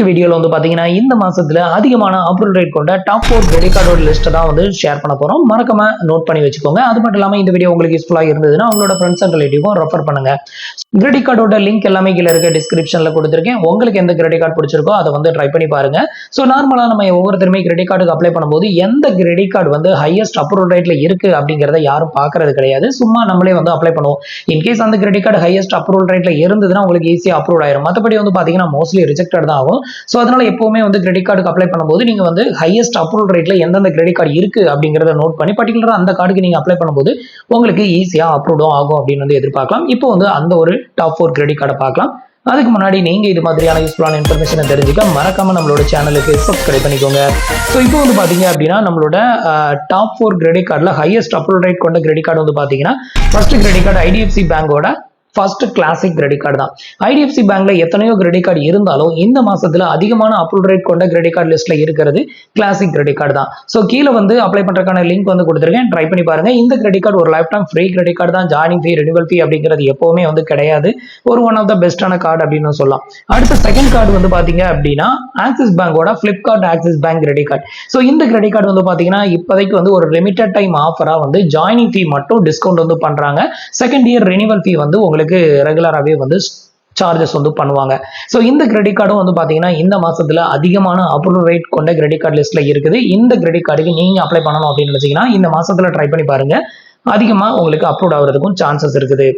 இன்னைக்கு வீடியோவில் வந்து பார்த்தீங்கன்னா இந்த மாசத்துல அதிகமான அப்ரூவல் ரேட் கொண்ட டாப் ஃபோர் கிரெடிட் கார்டோட லிஸ்ட்டை தான் வந்து ஷேர் பண்ண போகிறோம் மறக்காம நோட் பண்ணி வச்சுக்கோங்க. அது மட்டும் இல்லாமல் இந்த வீடியோ உங்களுக்கு யூஸ்ஃபுல்லாக இருந்ததுன்னா உங்களோட ஃப்ரெண்ட்ஸ் அண்ட் ரிலேட்டிவும் ரெஃபர் பண்ணுங்க. கிரெடிட் கார்டோட லிங்க் எல்லாமே கீழே இருக்க டிஸ்கிரிப்ஷனில் கொடுத்துருக்கேன். உங்களுக்கு எந்த கிரெடிட் கார்டு பிடிச்சிருக்கோ அதை வந்து ட்ரை பண்ணி பாருங்க. ஸோ நார்மலாக நம்ம ஒவ்வொருத்தருமே கிரெடிட் கார்டுக்கு அப்ளை பண்ணும்போது எந்த கிரெடிட் கார்டு வந்து ஹையஸ்ட் அப்ரூவல் ரேட்ல இருக்கு அப்படிங்கிறத யாரும் பார்க்கறது கிடையாது. சும்மா நம்மளே வந்து அப்ளை பண்ணுவோம். இன்கேஸ் அந்த கிரெடிட் கார்டு ஹையஸ்ட் அப்ரூவல் ரேட்ல இருந்ததுன்னா உங்களுக்கு ஈஸியாக அப்ரூவ் ஆயிரும். மற்றபடி வந்து பார்த்தீங்கன்னா மோஸ்ட்லி ரிஜெக்டட் தான் ஆகும். ஸோ அதனால எப்பவுமே வந்து கிரெடிட் கார்டுக்கு அப்ளை பண்ணும்போது நீங்க வந்து ஹையஸ்ட் அப்ரூவல் ரேட்ல எந்தெந்த கிரெடிட் கார்டு இருக்கு அப்படிங்கிறத நோட் பண்ணி பர்டிகுலரா அந்த கார்டுக்கு நீங்க அப்ளை பண்ணும்போது உங்களுக்கு ஈஸியா அப்ரூவ்டும் ஆகும் அப்படின்னு வந்து எதிர்பார்க்கலாம். இப்போ வந்து அந்த ஒரு டாப் ஃபோர் கிரெடிட் கார்டை பார்க்கலாம். அதுக்கு முன்னாடி நீங்க இது மாதிரியான யூஸ்ஃபுல்லான இன்ஃபர்மேஷனை தெரிஞ்சுக்க மறக்காம நம்மளோட சேனலுக்கு சப்ஸ்கிரைப் பண்ணிக்கோங்க. ஸோ இப்போ வந்து பாத்தீங்க அப்படின்னா நம்மளோட டாப் ஃபோர் கிரெடிட் கார்டில் ஹையஸ்ட் அப்ரூவல் ரேட் கொண்ட கிரெடிட் கார்டு வந்து பாத்தீங்கன்னா ஃபர்ஸ்ட் கிரெடிட் கார்டு ஐடிஎஃப்சி பேங்கோட ஃபர்ஸ்ட் கிளாசிக் கிரெடிட் கார்டு தான். ஐடிஎஃப்சி பேங்க்ல எத்தனையோ கிரெடிட் கார்டு இருந்தாலும் இந்த மாசத்துல அதிகமான அப்ரூவல் ரேட் கொண்ட கிரெடிட் கார்டு லிஸ்ட்ல இருக்கிறது கிளாசிக் கிரெடிட் கார்டு தான். ஸோ கீழே வந்து அப்ளை பண்றதுக்கான லிங்க் வந்து கொடுத்துருக்கேன். ட்ரை பண்ணி பாருங்க. இந்த கிரெடிட் கார்டு ஒரு lifetime free credit card தான். ஜாயினிங் ஃபீ ரினிவல் ஃபீ அப்படிங்கிறது எப்பவுமே வந்து கிடையாது. ஒரு ஒன் ஆஃப் த பெஸ்டான கார்டு அப்படின்னு சொல்லலாம். அடுத்த செகண்ட் கார்டு வந்து பாத்தீங்க அப்படின்னா ஆக்சிஸ் பேங்கோட Flipkart Axis bank credit card so இந்த கிரெடிட் கார்டு வந்து பாத்தீங்கன்னா இப்போதைக்கு வந்து ஒரு லிமிடெட் டைம் ஆஃபரா வந்து ஜாயினிங் ஃபீ மட்டும் டிஸ்கவுண்ட் வந்து பண்றாங்க. செகண்ட் இயர் ரினிவல் ஃபீ வந்து உங்களுக்கு ரெகுலராகவே வந்து சார்ஜஸ் வந்து பண்ணுவாங்க. ஸோ இந்த கிரெடிட் கார்டும் வந்து பார்த்தீங்கன்னா இந்த மாசத்துல அதிகமான அப்ரூவல் ரேட் கொண்ட கிரெடிட் கார்டு லிஸ்ட்ல இருக்குது. இந்த கிரெடிட் கார்டுக்கு நீங்க அப்ளை பண்ணணும் அப்படின்னு நினைச்சீங்கன்னா இந்த மாசத்துல ட்ரை பண்ணி பாருங்க. அதிகமாக உங்களுக்கு அப்ரூவ் ஆகுறதுக்கும் சான்சஸ் இருக்குது.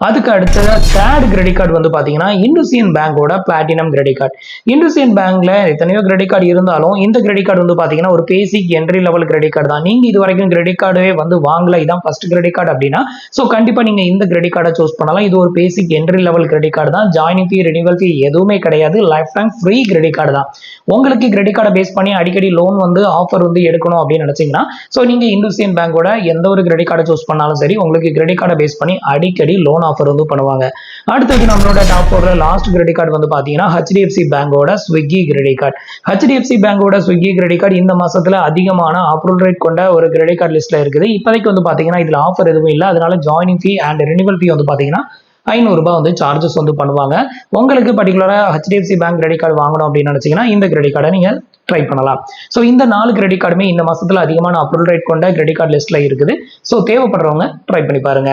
அதுக்கு அடுத்தது தேர்ட் கிரெடிட் கார்டு வந்து பார்த்தீங்கன்னா இண்டோசியன் பேங்கோட பிளாட்டினம் கிரெடிட் கார்டு இண்டோசியன் பேங்க்ல எத்தனையோ கிரெடிட் கார்டு இருந்தாலும் இந்த கிரெடிட் கார்டு வந்து பார்த்தீங்கன்னா ஒரு basic entry level credit card தான் நீங்க இது வரைக்கும் கிரெடிட் கார்டே வந்து வாங்கல இதான் ஃபர்ஸ்ட் கிரெடிட் கார்டு அப்படின்னா ஸோ கண்டிப்பா நீங்க இந்த கிரெடிட் கார்டை சூஸ் பண்ணலாம் இது ஒரு basic entry level credit card தான் ஜாயினிங் ஃபீ ரினிவல் ஃபீ எதுவுமே கிடையாது lifetime free credit card தான் உங்களுக்கு கிரெடிட் கார்டை பேஸ் பண்ணி அடிக்கடி லோன் வந்து ஆஃபர் வந்து எடுக்கணும் அப்படின்னு நினைச்சீங்கன்னா ஸோ நீங்க இண்டோசியன் பேங்கோட எந்த ஒரு கிரெடிட் கார்டை சூஸ் பண்ணாலும் சரி உங்களுக்கு கிரெடிட் கார்டை பேஸ் பண்ணி அடிக்கடி லோன் ஆஃபர் வந்து பண்ணுவாங்க. அடுத்தது நம்மளோட டாப் ஃபோர்ல லாஸ்ட் கிரெடிட் கார்டு வந்து பாத்தீங்கன்னா ஹெச்டிஎஃப்சி பேங்கோட ஸ்விக்கி கிரெடிட் கார்டு ஹெச்டிஎஃப்சி பேங்கோட ஸ்விக்கி கிரெடிட் கார்டு இந்த மாசத்துல அதிகமான அப்ரூவல் ரேட் கொண்ட ஒரு கிரெடிட் கார்டு லிஸ்ட்ல இருக்குது. இப்போதைக்கு வந்து பாத்தீங்கன்னா இதுல ஆஃபர் எதுவும் இல்லை. அதனால joining fee and renewal fee வந்து பாத்தீங்கன்னா ஐநூறுரூபா வந்து சார்ஜஸ் வந்து பண்ணுவாங்க. உங்களுக்கு பர்டிகுலராக ஹெச்டிஎஃப்சி பேங்க் கிரெடிட் கார்டு வாங்கணும் அப்படின்னு நினைச்சீங்கன்னா இந்த கிரெடிட் கார்டை நீங்கள் ட்ரை பண்ணலாம். ஸோ இந்த நாலு கிரெடிட் கார்டுமே இந்த மாதத்தில் அதிகமான அப்ரூவல் ரேட் கொண்ட கிரெடிட் கார்டு லிஸ்ட்டில் இருக்குது. ஸோ தேவைப்படுறவங்க ட்ரை பண்ணி பாருங்க.